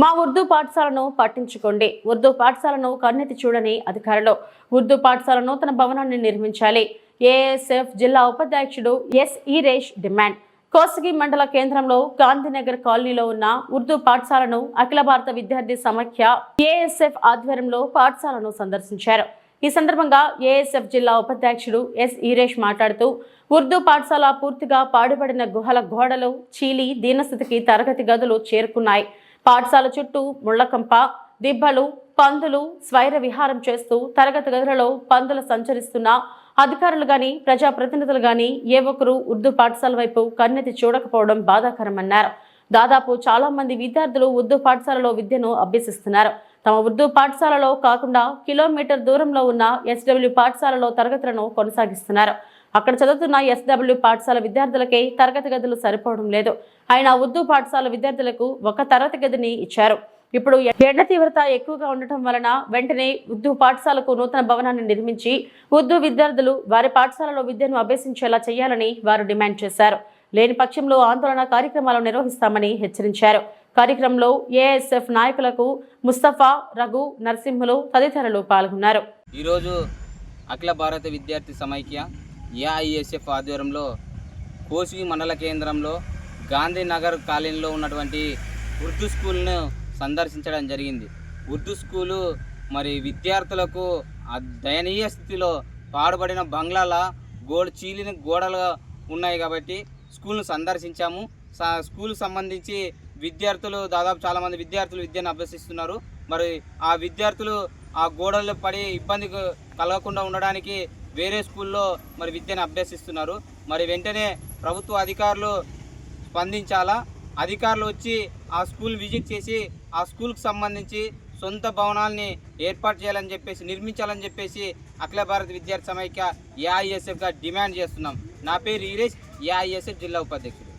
మా ఉర్దూ పాఠశాలను పట్టించుకోండి. ఉర్దూ పాఠశాలను కన్నెత్తి చూడని అధికారులు. ఉర్దూ పాఠశాల నూతన భవనాన్ని నిర్మించాలి. ఏఎస్ఎఫ్ జిల్లా ఉపాధ్యక్షుడు ఎస్ ఈరేష్ డిమాండ్. కోసగి మండల కేంద్రంలో గాంధీనగర్ కాలనీలో ఉన్న ఉర్దూ పాఠశాలను అఖిల భారత విద్యార్థి సమాఖ్య ఏఎస్ఎఫ్ ఆధ్వర్యంలో పాఠశాలను సందర్శించారు. ఈ సందర్భంగా ఏఎస్ఎఫ్ జిల్లా ఉపాధ్యక్షుడు ఎస్ ఈరేష్ మాట్లాడుతూ ఉర్దూ పాఠశాల పూర్తిగా పాడుపడిన గుహల గోడలు చీలి దీనస్థితికి తరగతి గదులు చేరుకున్నాయి. పాఠశాల చుట్టూ ముళ్ళకంప దిబ్బలు పందులు స్వైర విహారం చేస్తూ తరగతి గదులలో పందులు సంచరిస్తున్న అధికారులు గాని ప్రజాప్రతినిధులు గాని ఏ ఒక్కరూ ఉర్దూ పాఠశాల వైపు కన్నెత్తి చూడకపోవడం బాధాకరమన్నారు. దాదాపు చాలా మంది విద్యార్థులు ఉర్దూ పాఠశాలలో విద్యను అభ్యసిస్తున్నారు. తమ ఉర్దూ పాఠశాలలో కాకుండా కిలోమీటర్ దూరంలో ఉన్న ఎస్డబ్ల్యూ పాఠశాలలో తరగతులను కొనసాగిస్తున్నారు. అక్కడ చదువుతున్న ఎస్డబ్ల్యూ పాఠశాల విద్యార్థులకే తరగతి గదులు సరిపోవడం లేదు. అయినా ఉర్దూ పాఠశాల విద్యార్థులకు ఒక తరగతి గదిని ఇచ్చారు. ఇప్పుడు ఎండ తీవ్రత ఎక్కువగా ఉండటం వలన వెంటనే ఉర్దూ పాఠశాలకు నూతన భవనాన్ని నిర్మించి ఉర్దూ విద్యార్థులు వారి పాఠశాలలో విద్యను అభ్యసించేలా చేయాలని వారు డిమాండ్ చేశారు. లేని పక్షంలో ఆందోళన కార్యక్రమాలు నిర్వహిస్తామని హెచ్చరించారు. కార్యక్రమంలో ఏఎస్ఎఫ్ నాయకులకు ముస్తఫా రఘు నరసింహులు తదితరులు పాల్గొన్నారు. ఈరోజు అఖిల భారత విద్యార్థి సమైక్య ఏఐఎస్ఎఫ్ ఆధ్వర్యంలో కోసిగి మండల కేంద్రంలో గాంధీనగర్ కాలనీలో ఉన్నటువంటి ఉర్దూ స్కూల్ను సందర్శించడం జరిగింది. ఉర్దూ స్కూలు మరి విద్యార్థులకు దయనీయ స్థితిలో పాడుబడిన బంగ్లాల గోడ చీలిన గోడలు ఉన్నాయి కాబట్టి స్కూల్ను సందర్శించాము. స్కూల్ సంబంధించి విద్యార్థులు దాదాపు చాలామంది విద్యార్థులు విద్యను అభ్యసిస్తున్నారు. మరి ఆ విద్యార్థులు ఆ గోడలు పడి ఇబ్బంది కలగకుండా ఉండడానికి వేరే స్కూల్లో మరి విద్యను అభ్యసిస్తున్నారు. మరి వెంటనే ప్రభుత్వ అధికారులు స్పందించాలా? అధికారులు వచ్చి ఆ స్కూల్ విజిట్ చేసి ఆ స్కూల్కి సంబంధించి సొంత భవనాల్ని ఏర్పాటు చేయాలని చెప్పేసి నిర్మించాలని చెప్పేసి అఖిల భారత విద్యార్థి సమైక్య ఏఐఎస్ఎఫ్గా డిమాండ్ చేస్తున్నాం. నా పేరు ఈరేష్ ఏఐఎస్ఎఫ్ జిల్లా ఉపాధ్యక్షుడు.